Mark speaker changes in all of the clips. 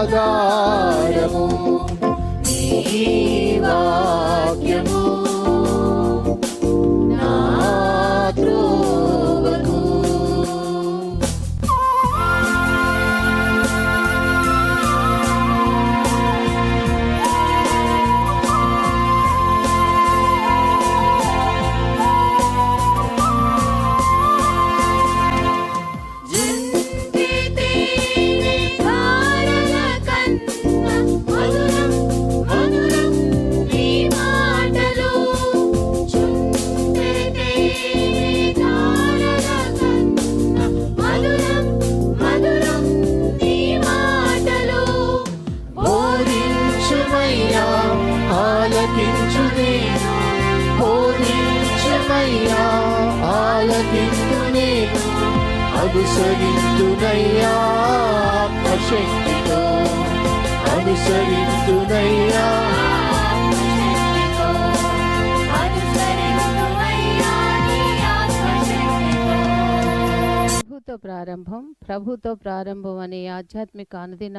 Speaker 1: ఆధారము. ఆలకించు నేను బోధించుమయ్యా అనుసరించునయ్యా అనుసరించునయ్యా.
Speaker 2: ప్రభుతో ప్రారంభం ప్రభుతో ప్రారంభం అనే ఆధ్యాత్మిక అనుదిన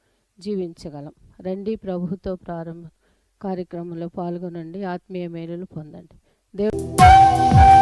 Speaker 2: జీవించగలం. రండి ప్రభుతో ప్రారంభ కార్యక్రమంలో పాల్గొనండి. ఆత్మీయ మేలులు పొందండి.
Speaker 3: దేవుడు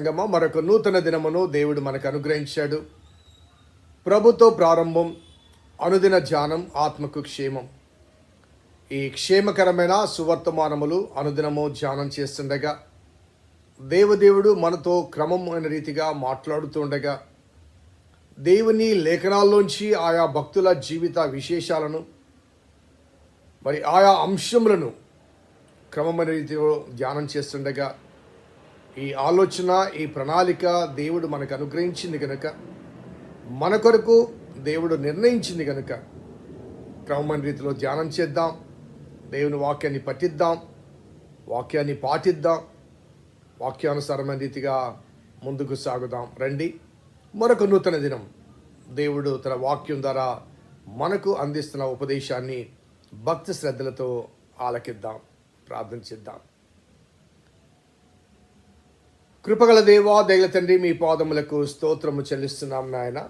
Speaker 3: సంగమం మరొక నూతన దినమును దేవుడు మనకు అనుగ్రహించాడు. ప్రభుతో ప్రారంభం అనుదిన ధ్యానం ఆత్మకు క్షేమం. ఈ క్షేమకరమైన సువర్తమానములు అనుదినము ధ్యానం చేస్తుండగా దేవదేవుడు మనతో క్రమమైన రీతిగా మాట్లాడుతుండగా దేవుని లేఖనాల్లోంచి ఆయా భక్తుల జీవిత విశేషాలను మరి ఆయా అంశములను క్రమమైన రీతిలో ధ్యానం చేస్తుండగా ఈ ఆలోచన ఈ ప్రణాళిక దేవుడు మనకు అనుగ్రహించింది కనుక మన కొరకు దేవుడు నిర్ణయించింది కనుక క్రమమైన రీతిలో ధ్యానం చేద్దాం దేవుని వాక్యాన్ని పఠిద్దాం వాక్యాన్ని పాటిద్దాం వాక్యానుసారమైన రీతిగా ముందుకు సాగుదాం. రండి. మరొక నూతన దినం. దేవుడు తన వాక్యం ద్వారా మనకు అందిస్తున్న ఉపదేశాన్ని భక్తి శ్రద్ధలతో ఆలకిద్దాం ప్రార్థన చేద్దాం. కృపగల దేవా దైల తండ్రి మీ పాదములకు స్తోత్రము చెల్లిస్తున్నాం నాయన.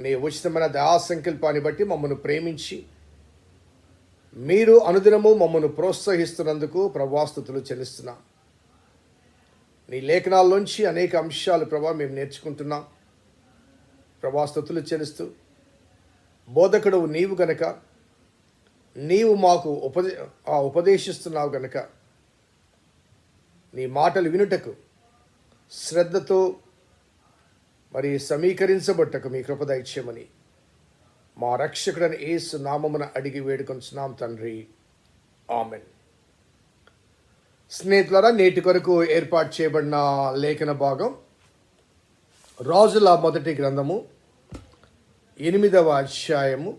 Speaker 3: నీ ఉచితమైన దయా సంకల్పాన్ని బట్టి మమ్మను ప్రేమించి మీరు అనుదినము మమ్మను ప్రోత్సహిస్తున్నందుకు ప్రభాస్తుతులు చెల్లిస్తున్నాం. నీ లేఖనాల్లోంచి అనేక అంశాలు ప్రభా మేము నేర్చుకుంటున్నాం. ప్రభాస్తుతులు చెల్లిస్తూ బోధకుడు నీవు గనక నీవు మాకు ఉపదే ఉపదేశిస్తున్నావు గనక నీ మాటలు వినుటకు శ్రద్ధతో మరి సమీకరించబట్టకు మీ కృప మా రక్షకుడని ఏసు నామమున అడిగి వేడుకొంచున్నాం తండ్రి. ఆమెన్. స్నేహితులరా నేటి కొరకు ఏర్పాటు చేయబడిన లేఖన భాగం రాజుల మొదటి గ్రంథము ఎనిమిదవ అధ్యాయము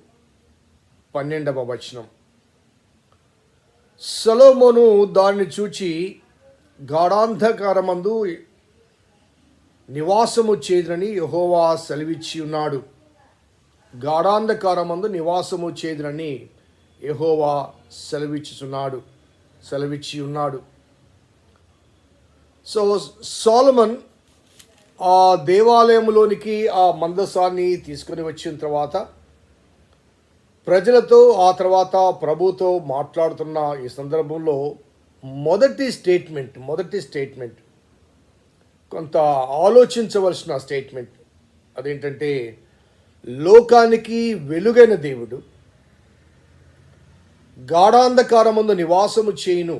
Speaker 3: పన్నెండవ వచనం. సలోమోను దాన్ని చూచి గాఢాంధకారమందు నివాసము చేదునని యహోవా సెలవిచ్చి ఉన్నాడు. గాఢాంధకారమందు నివాసము చేదునని యహోవా సెలవిచ్చుచున్నాడు సెలవిచ్చి ఉన్నాడు. సో సోలమన్ ఆ దేవాలయంలోనికి ఆ మందసాన్ని తీసుకొని వచ్చిన తర్వాత ప్రజలతో ఆ తర్వాత ప్రభుతో మాట్లాడుతున్న ఈ సందర్భంలో మొదటి స్టేట్మెంట్ మొదటి స్టేట్మెంట్ కొంత ఆలోచించవలసిన స్టేట్మెంట్. అదేంటంటే లోకానికి వెలుగైన దేవుడు గాఢాంధకారమందు నివాసము చేయును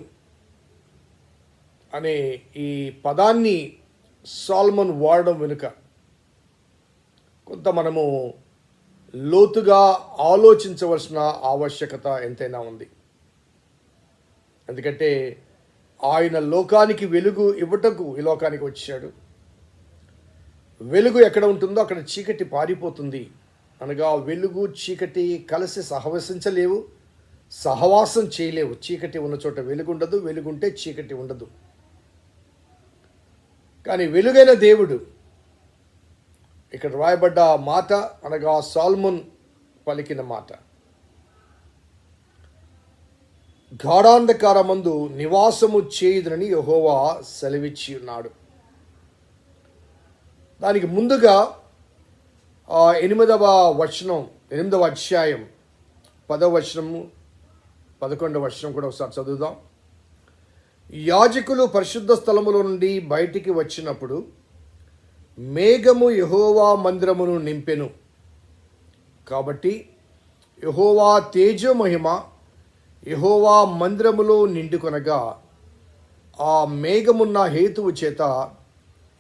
Speaker 3: అనే ఈ పదాన్ని సాల్మన్ వాడడం వెనుక కొంత మనము లోతుగా ఆలోచించవలసిన ఆవశ్యకత ఎంతైనా ఉంది. ఎందుకంటే ఆయన లోకానికి వెలుగు ఇవ్వటకు ఈ లోకానికి వచ్చాడు. వెలుగు ఎక్కడ ఉంటుందో అక్కడ చీకటి పారిపోతుంది. అనగా వెలుగు చీకటి కలిసి సహవసించలేవు సహవాసం చేయలేవు. చీకటి ఉన్న చోట వెలుగు ఉండదు వెలుగుంటే చీకటి ఉండదు. కానీ వెలుగైన దేవుడు ఇక్కడ రాయబడ్డ మాట అనగా సాల్మున్ పలికిన మాట. గాఢాంధకారమందు నివాసము చేయుదునని యహోవా సెలవిచ్చి ఉన్నాడు. దానికి ముందుగా ఎనిమిదవ వచనం ఎనిమిదవ అధ్యాయం పదవ వచనము పదకొండవ వచనం కూడా ఒకసారి చదువుదాం. యాజకులు పరిశుద్ధ స్థలములో నుండి బయటికి వచ్చినప్పుడు మేఘము యహోవా మందిరమును నింపెను. కాబట్టి యహోవా తేజోమహిమ యహోవా మందిరములో నిండుకొనగా ఆ మేఘమున్న హేతువు చేత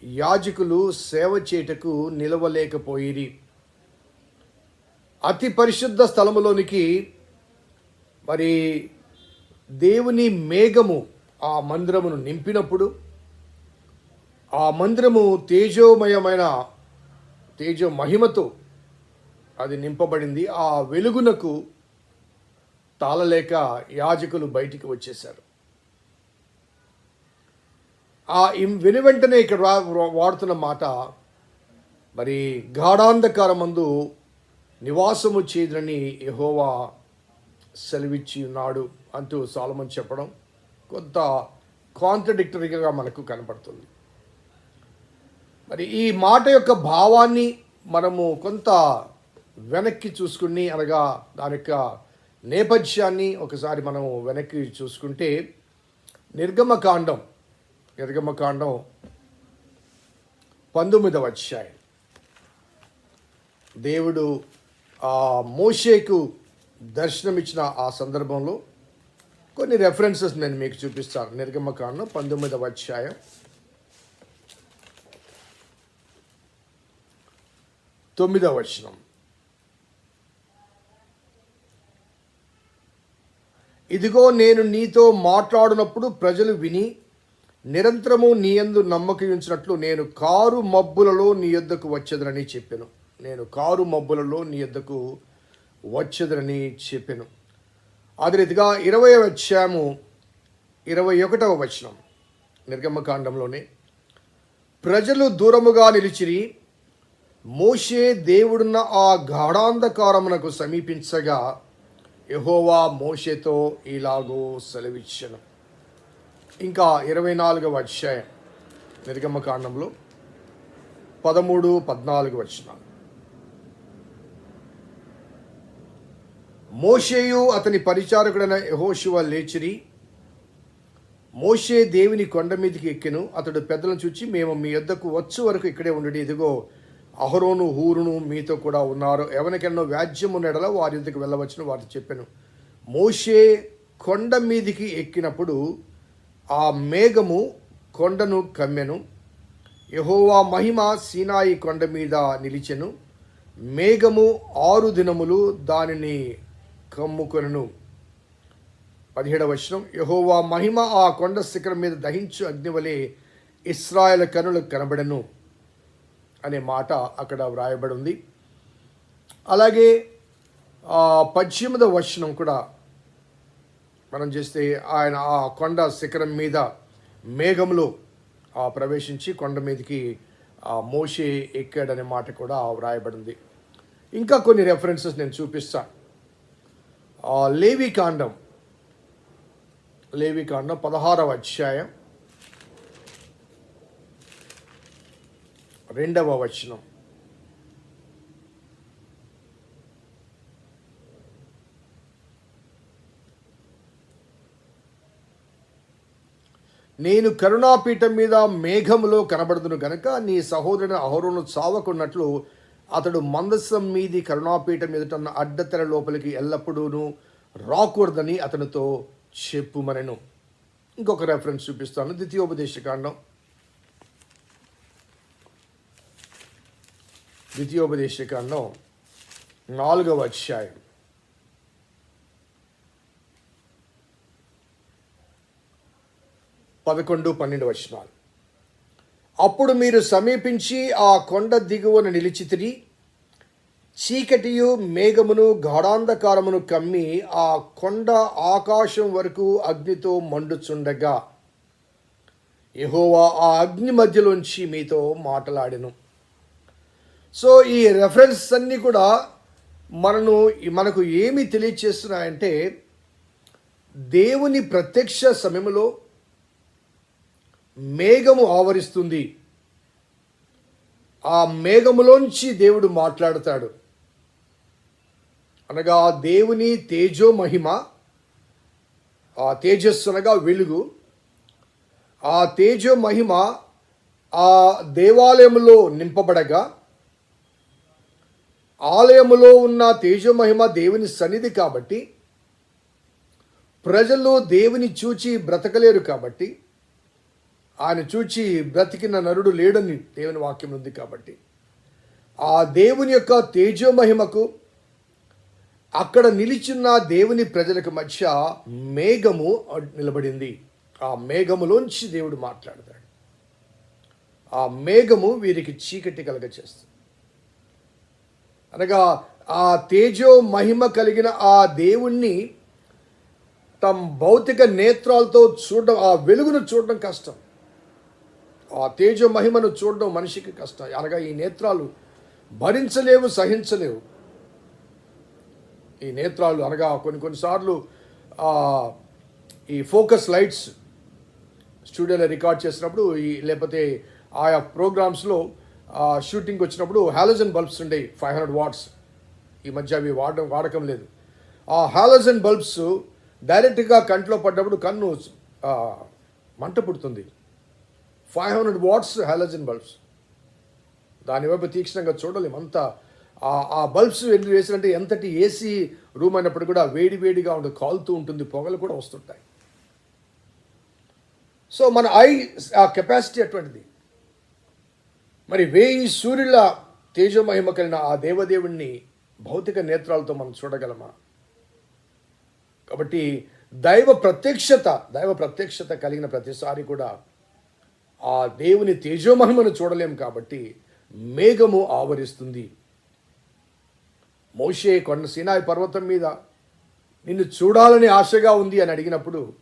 Speaker 3: యాజకులు సేవ చేటకు నిలవలేకపోయిరి. అతి పరిశుద్ధ స్థలములోనికి మరి దేవుని మేఘము ఆ మందిరమును నింపినప్పుడు ఆ మందిరము తేజోమయమైన తేజో మహిమతో అది నింపబడింది. ఆ వెలుగునకు తాళలేక యాజకులు బయటికి వచ్చేశారు. ఆ విని వెను వెంటనే ఇక్కడ వాడుతున్న మాట మరి గాఢాంధకారమందు నివాసము చేదురని యహోవా సెలవిచ్చి ఉన్నాడు అంటూ సాలమని చెప్పడం కొంత కాంట్రడిక్టరీగా మనకు కనపడుతుంది. మరి ఈ మాట యొక్క భావాన్ని మనము కొంత వెనక్కి చూసుకుని అనగా దాని యొక్క నేపథ్యాన్ని ఒకసారి మనం వెనక్కి చూసుకుంటే నిర్గమకాండం నిర్గమకాండం పంతొమ్మిదవ అధ్యాయం. దేవుడు ఆ మోషేకు దర్శనమిచ్చిన ఆ సందర్భంలో కొన్ని రెఫరెన్సెస్ నేను మీకు చూపిస్తాను. నిర్గమకాండం పంతొమ్మిదవ అధ్యాయం. తొమ్మిదవ వచనం. ఇదిగో నేను నీతో మాట్లాడినప్పుడు ప్రజలు విని నిరంతరము నీ యందు నమ్మకించినట్లు నేను కారు మబ్బులలో నీ యొద్దకు వచ్చేదనని చెప్పాను. నేను కారు మబ్బులలో నీ యొద్దకు వచ్చేదనని చెప్పాను. అదే రీతిగా ఇరవై వచ్చాము ఇరవై ఒకటవ వచనం. నిర్గమకాండంలోనే ప్రజలు దూరముగా నిలిచిరి మోషే దేవుడున్న ఆ గాఢాంధకారమునకు సమీపించగా యహోవా మోషేతో ఇలాగో సెలవిచ్చను. ఇంకా ఇరవై నాలుగవ అధ్యాయం నిర్గమకాండంలో పదమూడు పద్నాలుగు వచ్చినాలు మోషేయు అతని పరిచారకుడైన యహోశివ లేచిరి మోషే దేవుని కొండ మీదకి ఎక్కెను అతడు పెద్దలను చూచి మేము మీ యొద్దకు వచ్చు వరకు ఇక్కడే ఉండి ఇదిగో అహరోను హూరును మీతో కూడా ఉన్నారు. ఎవరికెన్నో వ్యాజ్యము నెడల వారి యొద్దకు వెళ్ళవచ్చును వారు చెప్పాను. మోషే కొండ మీదికి ఎక్కినప్పుడు ఆ మేఘము కొండను కమ్మెను. యహోవా మహిమ సీనాయి కొండ మీద నిలిచెను. మేఘము ఆరు దినములు దానిని కమ్ముకొనను. పదిహేడవ వచనం. యహోవా మహిమ ఆ కొండ శిఖరం మీద దహించు అగ్నివలే ఇస్రాయల కనులకు కనబడను. అనే మాట అక్కడ వ్రాయబడి ఉంది అలాగే ఆ పశ్చిమద వచనం కూడా మనం చేస్తే ఆయన ఆ కొండ శిఖరం మీద మేఘంలో ఆ ప్రవేశించి కొండ మీదకి ఆ మోషే ఎక్కాడనే మాట కూడా వ్రాయబడింది. ఇంకా కొన్ని రెఫరెన్సెస్ నేను చూపిస్తాను ఆ లేవి కాండం. లేవి కాండం పదహారవ అధ్యాయం. రెండవ వచనం. నేను కరుణాపీఠం మీద మేఘములో కనబడుతును గనక నీ సహోదరుని అహోరును చావకున్నట్లు అతడు మందసం మీది కరుణాపీఠం ఎదుటన్న అడ్డతెర లోపలికి ఎల్లప్పుడూను రాకూడదని అతనితో చెప్పుమనెను. ఇంకొక రెఫరెన్స్ చూపిస్తాను. ద్వితీయోపదేశకాండం ద్వితీయోపదేశకాండం నాలుగవ అధ్యాయం. పదకొండు పన్నెండు వచనాలు. అప్పుడు మీరు సమీపించి ఆ కొండ దిగువన నిలిచితిరి చీకటియు మేఘమును గాఢాంధకారమును కమ్మి ఆ కొండ ఆకాశం వరకు అగ్నితో మండుచుండగా యహోవా ఆ అగ్ని మధ్యలోంచి మీతో మాట్లాడెను. సో ఈ రెఫరెన్స్ అన్నీ కూడా మనను మనకు ఏమి తెలియచేస్తున్నాయంటే దేవుని ప్రత్యక్ష సమయంలో మేఘము ఆవరిస్తుంది. ఆ మేఘములోంచి దేవుడు మాట్లాడతాడు. అనగా దేవుని తేజో మహిమ ఆ తేజస్సు అనగా వెలుగు. ఆ తేజో మహిమ ఆ దేవాలయంలో నింపబడగా ఆలయములో ఉన్న తేజో మహిమ దేవుని సన్నిధి కాబట్టి ప్రజలు దేవుని చూచి బ్రతకలేరు కాబట్టి ఆయన చూచి బ్రతికిన నరుడు లేడని దేవుని వాక్యం ఉంది కాబట్టి ఆ దేవుని యొక్క తేజో మహిమకు అక్కడ నిలిచున్న దేవుని ప్రజలకు మధ్య మేఘము నిలబడింది. ఆ మేఘములోంచి దేవుడు మాట్లాడతాడు. ఆ మేఘము వీరికి చీకటి కలగ చేస్తుంది అనగా ఆ తేజో మహిమ కలిగిన ఆ దేవుణ్ణి తమ భౌతిక నేత్రాలతో చూడడం ఆ వెలుగును చూడడం కష్టం. ఆ తేజ మహిమను చూడడం మనిషికి కష్టం. అనగా ఈ నేత్రాలు భరించలేవు సహించలేవు. ఈ నేత్రాలు అనగా కొన్ని కొన్నిసార్లు ఈ ఫోకస్ లైట్స్ స్టూడియోలో రికార్డ్ చేసినప్పుడు ఈ లేకపోతే ఆయా ప్రోగ్రామ్స్లో షూటింగ్ వచ్చినప్పుడు హాలోజన్ బల్బ్స్ ఉండేవి ఫైవ్ హండ్రెడ్ వాట్స్ ఈ మధ్య అవి వాడడం వాడకం లేదు. ఆ హాలోజన్ బల్బ్స్ డైరెక్ట్గా కంట్లో పడ్డప్పుడు కన్ను మంట పుడుతుంది. Five hundred watts halogen bulbs దానివైపు తీక్షణంగా చూడలేము అంత ఆ- ఆ బల్బ్స్ వెళ్ళి వేసినట్టే ఎంతటి ఏసీ రూమ్ అయినప్పుడు కూడా వేడి వేడిగా ఉంటుంది కాలుతూ ఉంటుంది పొగలు కూడా వస్తుంటాయి. సో మన ఐ ఆ కెపాసిటీ అటువంటిది. మరి వేయి సూర్యుల తేజమహిమ కలిగిన ఆ దేవదేవుణ్ణి భౌతిక నేత్రాలతో మనం చూడగలమా? కాబట్టి దైవ ప్రత్యక్షత దైవ ప్రత్యక్షత కలిగిన ప్రతిసారి కూడా ఆ దేవుని తేజోమహిమను చూడలేం కాబట్టి మేఘము ఆవరిస్తుంది. మోషే కొండ సీనాయి పర్వతం మీద నిన్ను చూడాలని ఆశగా ఉంది అని అడిగినప్పుడు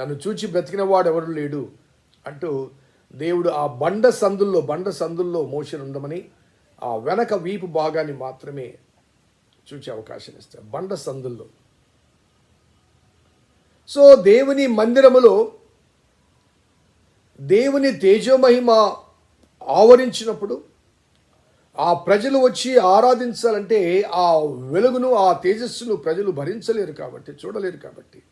Speaker 3: నన్ను చూచి బ్రతికిన వాడు ఎవరు లేడు అంటూ దేవుడు ఆ బండ సందుల్లో బండ సందుల్లో మోషన్ ఉండమని ఆ వెనక వీపు భాగాన్ని మాత్రమే చూచే అవకాశం ఇస్తాడు బండ సందుల్లో. సో దేవుని మందిరములో దేవుని తేజోమహిమ ఆవరించినప్పుడు ఆ ప్రజలు వచ్చి ఆరాధించాలంటే ఆ వెలుగును ఆ తేజస్సును ప్రజలు భరించలేరు కాబట్టి చూడలేరు కాబట్టి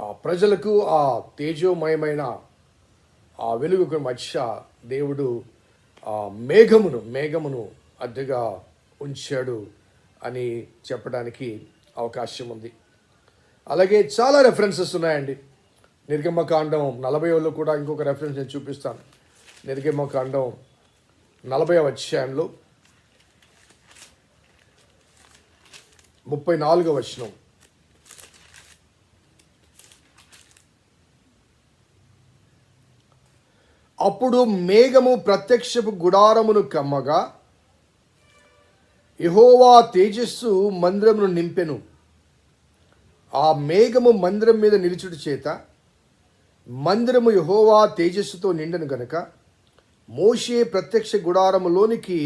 Speaker 3: ప్రజలకు ఆ తేజోమయమైన ఆ వెలుగుకు మధ్య దేవుడు ఆ మేఘమును మేఘమును అద్దెగా ఉంచాడు అని చెప్పడానికి అవకాశం ఉంది. అలాగే చాలా రెఫరెన్సెస్ ఉన్నాయండి. నిర్గమకాండం నలభైలో కూడా ఇంకొక రెఫరెన్స్ నేను చూపిస్తాను. నిర్గమకాండం నలభై అధ్యాయంలో ముప్పై నాలుగో వచనం. అప్పుడు మేఘము ప్రత్యక్షపు గుడారమును కమ్మగా యహోవా తేజస్సు మందిరమును నింపెను. ఆ మేఘము మందిరం మీద నిలుచుట చేత మందిరము యహోవా తేజస్సుతో నిండను గనుక మోషే ప్రత్యక్ష గుడారములోనికి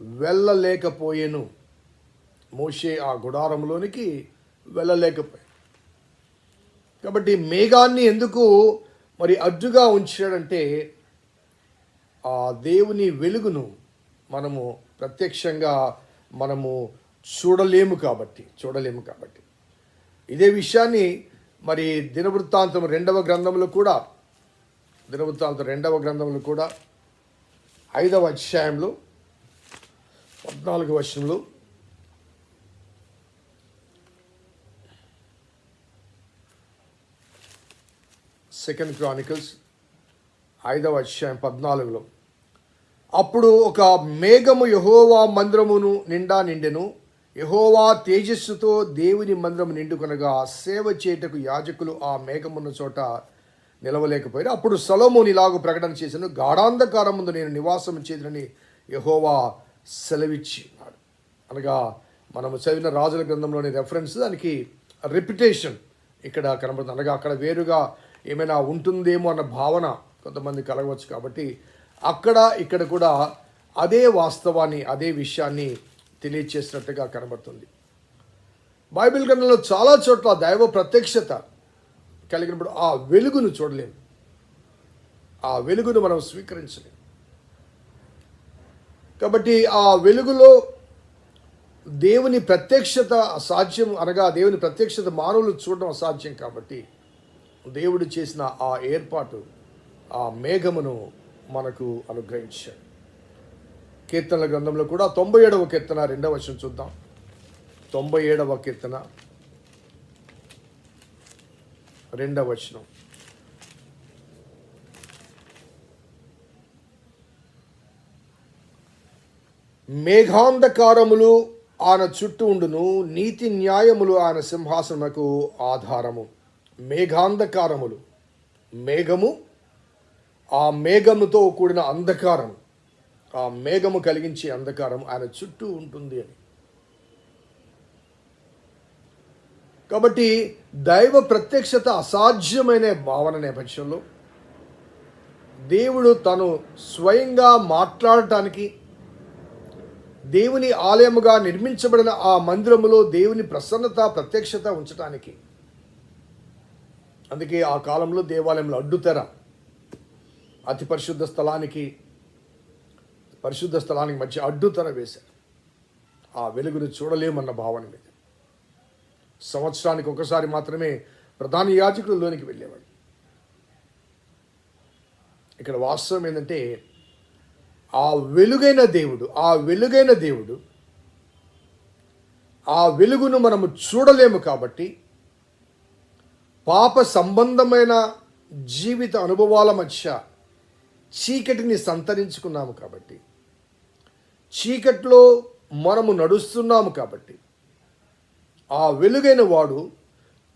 Speaker 3: వెళ్ళలేకపోయాను. మోషే ఆ గుడారములోనికి వెళ్ళలేకపోయాను కాబట్టి మేఘాన్ని ఎందుకు మరి అడ్డుగా ఉంచాడంటే ఆ దేవుని వెలుగును మనము ప్రత్యక్షంగా మనము చూడలేము కాబట్టి చూడలేము కాబట్టి. ఇదే విషయాన్ని మరి దినవృత్తాంతం రెండవ గ్రంథంలో కూడా దినవృత్తాంతం రెండవ గ్రంథంలో కూడా ఐదవ అధ్యాయంలో పద్నాలుగు వర్షంలో సెకండ్ క్రానికల్స్ ఐదవ అధ్యాయం పద్నాలుగులో. అప్పుడు ఒక మేఘము యహోవా మందిరమును నిండా నిండెను. యహోవా తేజస్సుతో దేవుని మందిరం నిండుకొనగా సేవ చేయుటకు యాజకులు ఆ మేఘమున్న చోట నిలవలేకపోయారు అప్పుడు సలోమోని ఇలాగ ప్రకటన చేశాను గాఢాంధకారం ముందు నేను నివాసం చేతునని యహోవా సెలవిచ్చినాడు. అనగా మనము చదివిన రాజుల గ్రంథంలోని రెఫరెన్స్ దానికి రిపిటేషన్ ఇక్కడ కనబడుతుంది. అనగా అక్కడ వేరుగా ఏమైనా ఉంటుందేమో అన్న భావన కొంతమంది కలగవచ్చు కాబట్టి అక్కడ ఇక్కడ కూడా అదే వాస్తవాన్ని అదే విషయాన్ని తెలియచేసినట్టుగా కనబడుతుంది. బైబిల్ గ్రంథంలో చాలా చోట్ల దైవ ప్రత్యక్షత కలిగినప్పుడు ఆ వెలుగును చూడలేము. ఆ వెలుగును మనం స్వీకరించలేము. కాబట్టి ఆ వెలుగులో దేవుని ప్రత్యక్షత అసాధ్యం అనగా దేవుని ప్రత్యక్షత మానవులు చూడడం అసాధ్యం కాబట్టి దేవుడు చేసిన ఆ ఏర్పాటు ఆ మేఘమును మనకు అనుగ్రహించాడు. కీర్తనల గ్రంథంలో కూడా తొంభై ఏడవ కీర్తన రెండవ వర్షం చూద్దాం. తొంభై ఏడవ కీర్తన రెండవ వచనం. మేఘాంధకారములు ఆయన చుట్టూ ఉండును నీతి న్యాయములు ఆయన సింహాసనకు ఆధారము. మేఘాంధకారములు మేఘము ఆ మేఘముతో కూడిన అంధకారం ఆ మేఘము కలిగించే అంధకారం ఆయన చుట్టూ ఉంటుంది అని. కాబట్టి దైవ ప్రత్యక్షత అసాధ్యమైన భావన నేపథ్యంలో దేవుడు తను స్వయంగా మాట్లాడటానికి దేవుని ఆలయముగా నిర్మించబడిన ఆ మందిరములో దేవుని ప్రసన్నత ప్రత్యక్షత ఉంచటానికి. అందుకే ఆ కాలంలో దేవాలయంలో అడ్డుతెర. అతి పరిశుద్ధ స్థలానికి పరిశుద్ధ స్థలానికి మధ్య అడ్డుతన వేశారు. ఆ వెలుగును చూడలేమన్న భావన మీద సంవత్సరానికి ఒకసారి మాత్రమే ప్రధాన యాజకుడు లోనికి వెళ్ళేవాడు. ఇక్కడ వాస్తవం ఏంటంటే ఆ వెలుగైన దేవుడు ఆ వెలుగైన దేవుడు ఆ వెలుగును మనము చూడలేము కాబట్టి పాప సంబంధమైన జీవిత అనుభవాల మధ్య చీకటిని సంతరించుకున్నాము కాబట్టి. చీకట్లో మనము నడుస్తున్నాము కాబట్టి. ఆ వెలుగైన వాడు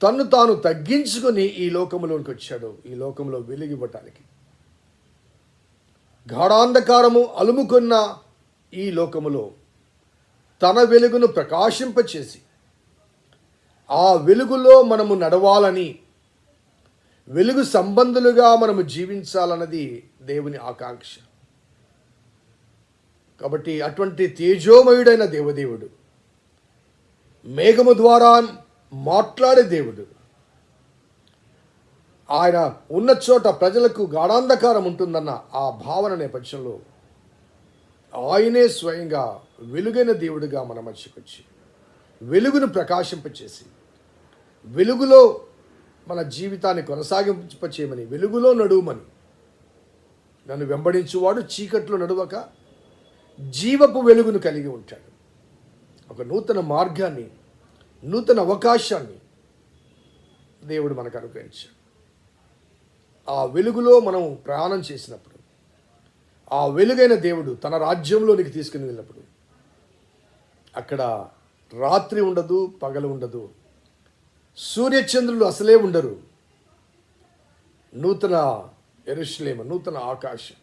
Speaker 3: తన్ను తాను తగ్గించుకొని ఈ లోకంలోనికి వచ్చాడు ఈ లోకంలో వెలుగివ్వటానికి గాఢాంధకారము అలుముకున్న ఈ లోకములో తన వెలుగును ప్రకాశింపచేసి ఆ వెలుగులో మనము నడవాలని వెలుగు సంబంధులుగా మనము జీవించాలన్నది దేవుని ఆకాంక్ష. కాబట్టి అటువంటి తేజోమయుడైన దేవదేవుడు మేఘము ద్వారా మాట్లాడే దేవుడు ఆయన ఉన్న చోట ప్రజలకు గాఢాంధకారం ఉంటుందన్న ఆ భావన నేపథ్యంలో ఆయనే స్వయంగా వెలుగైన దేవుడిగా మన మధ్యకొచ్చి వెలుగును ప్రకాశింపచేసి వెలుగులో మన జీవితాన్ని కొనసాగింపచేయమని వెలుగులో నడువమని. నన్ను వెంబడించువాడు చీకట్లో నడువక జీవపు వెలుగును కలిగి ఉంటాడు. ఒక నూతన మార్గాన్ని నూతన అవకాశాన్ని దేవుడు మనకు అనుగ్రహించాడు. ఆ వెలుగులో మనం ప్రయాణం చేసినప్పుడు ఆ వెలుగైన దేవుడు తన రాజ్యంలోనికి తీసుకుని వెళ్ళినప్పుడు అక్కడ రాత్రి ఉండదు పగలు ఉండదు. సూర్యచంద్రులు అసలే ఉండరు. నూతన ఎరుషులేమ నూతన ఆకాశం.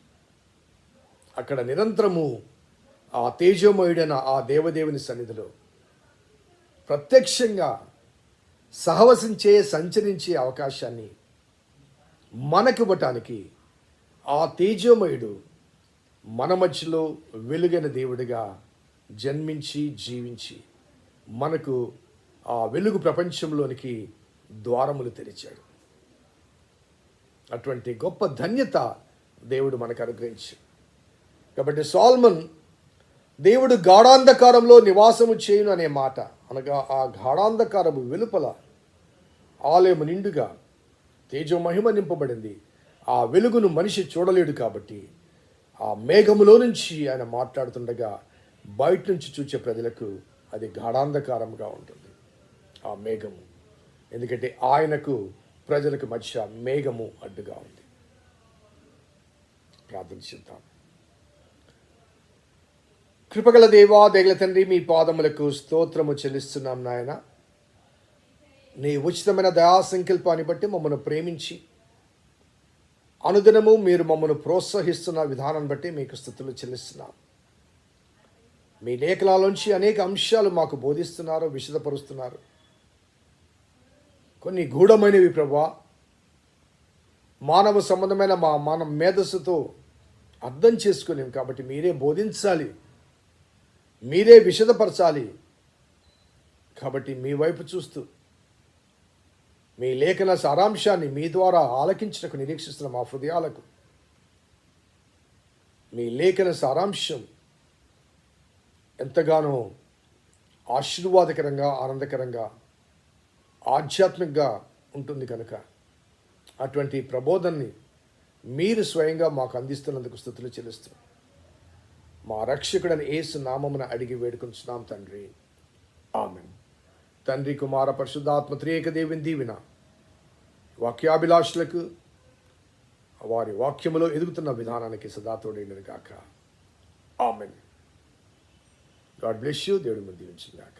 Speaker 3: అక్కడ నిరంతరము ఆ తేజోమయుడైన ఆ దేవదేవుని సన్నిధిలో. ప్రత్యక్షంగా సహవసించే సంచరించే అవకాశాన్ని మనకివ్వటానికి ఆ తేజోమయుడు మన మధ్యలో వెలుగైన దేవుడిగా జన్మించి జీవించి మనకు ఆ వెలుగు ప్రపంచంలోనికి ద్వారములు తెరిచాడు. అటువంటి గొప్ప ధన్యత దేవుడు మనకు అనుగ్రహించాడు. కాబట్టి సాల్మన్ దేవుడు గాఢాంధకారంలో నివాసము చేయును అనే మాట అనగా ఆ గాఢాంధకారము వెలుపల ఆలయము నిండుగా తేజో మహిమ నింపబడింది. ఆ వెలుగును మనిషి చూడలేడు కాబట్టి ఆ మేఘములో నుంచి ఆయన మాట్లాడుతుండగా బయట నుంచి చూచే ప్రజలకు అది గాఢాంధకారంగా ఉంటుంది. ఆ మేఘము. ఎందుకంటే ఆయనకు ప్రజలకు మధ్య మేఘము అడ్డుగా ఉంది. ప్రార్థించుద్దాం కృపగల దేవా దేగల తండ్రి మీ పాదములకు స్తోత్రము చెల్లిస్తున్నాం నాయన. నీ ఉచితమైన దయా సంకల్పాన్ని బట్టి మమ్మల్ని ప్రేమించి అనుదినము మీరు మమ్మల్ని ప్రోత్సహిస్తున్న విధానం బట్టి మీకు స్థుతులు చెల్లిస్తున్నాం. మీ లేఖనాలోంచి అనేక అంశాలు మాకు బోధిస్తున్నారు విశదపరుస్తున్నారు. కొన్ని గూఢమైనవి ప్రభా. మానవ సంబంధమైన మా మన మేధస్సుతో అర్థం చేసుకునేం కాబట్టి మీరే బోధించాలి. మీరే విశదపరచాలి కాబట్టి మీ వైపు చూస్తూ మీ లేఖన సారాంశాన్ని మీ ద్వారా ఆలకించటకు నిరీక్షిస్తున్న మా హృదయాలకు మీ లేఖన సారాంశం ఎంతగానో ఆశీర్వాదకరంగా ఆనందకరంగా ఆధ్యాత్మికంగా ఉంటుంది కనుక అటువంటి ప్రబోధాన్ని మీరు స్వయంగా మాకు అందిస్తున్నందుకు స్థుతులు చెల్లిస్తున్నాం మా రక్షకుడని ఏసు నామమున అడిగి వేడుకుంటున్నాం తండ్రి. ఆమెన్. తండ్రి కుమార పరిశుద్ధాత్మ త్రియేక దేవుని దీవిన వాక్యాభిలాషులకు వారి వాక్యములో ఎదుగుతున్న విధానానికి సదాతోడైనది కాక ఆమెన్. God bless you. దేవుడి ముందు దీవించింది కాక